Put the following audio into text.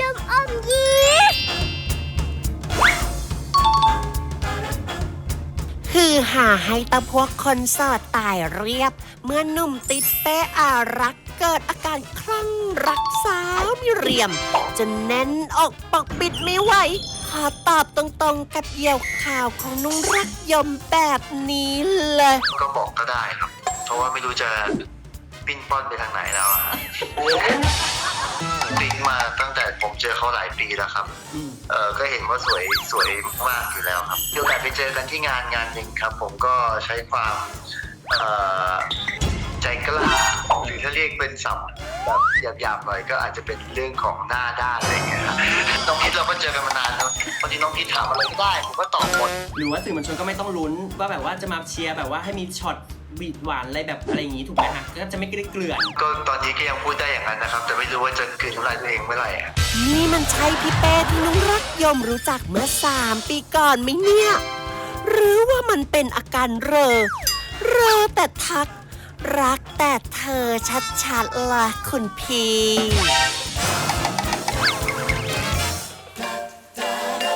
ลูกอมยิ้มคือหาให้ตะพวกคนโสดตายเรียบ เมื่อนุ่มติดเป้อารักเกิดอาการคลั่งรักสาวมิเรียม จนแน่นอกปกปิดไม่ไหว ขอตอบตรงๆกับเหยี่ยวข่าวของนุ่งรักยมแบบนี้เลยก็บอกก็ได้ครับ เพราะว่าไม่รู้จะปิ้นป้อนไปทางไหนแล้วอะ เจอเขาหลายปีแล้วครับ เออก็เห็นว่าสวยสวยมากอยู่แล้วครับมีโอกาสไปเจอกันที่งานงานหนึ่งครับ ผมก็ใช้ความเอ่อใจกล้าหรือถ้าเรียกเป็นศัพท์แบบหยาบๆหน่อยก็อาจจะเป็นเรื่องของหน้าด้านอะไรอย่างเงี้ยครับน้องพิทเราก็เจอกันมานานแล้วพอดีน้องพิทถามอะไรก็ได้ ผมก็ตอบหมดหรือว่าสื่อมวลชนก็ไม่ต้องลุ้นว่าแบบว่าจะมาเชียร์แบบว่าให้มีช็อต บีดหวานอะไรแบบอะไรอย่างงี้ถูกไหมฮะก็จะไม่ได้เกลื่อนก็ตอนนี้ก็ยังพูดได้อย่างนั้นนะครับ แต่ไม่รู้ว่าจะกลืนน้ำลายตัวเองเมื่อไหร่อะนี่มันใช่พี่เป้ที่นุ่งรักยมรู้จักเมื่อสามปีก่อนไหมเนี่ย หรือว่ามันเป็นอาการเรอ เรอแต่ทัก รักแต่เธอชัดๆล่ะคุณพี่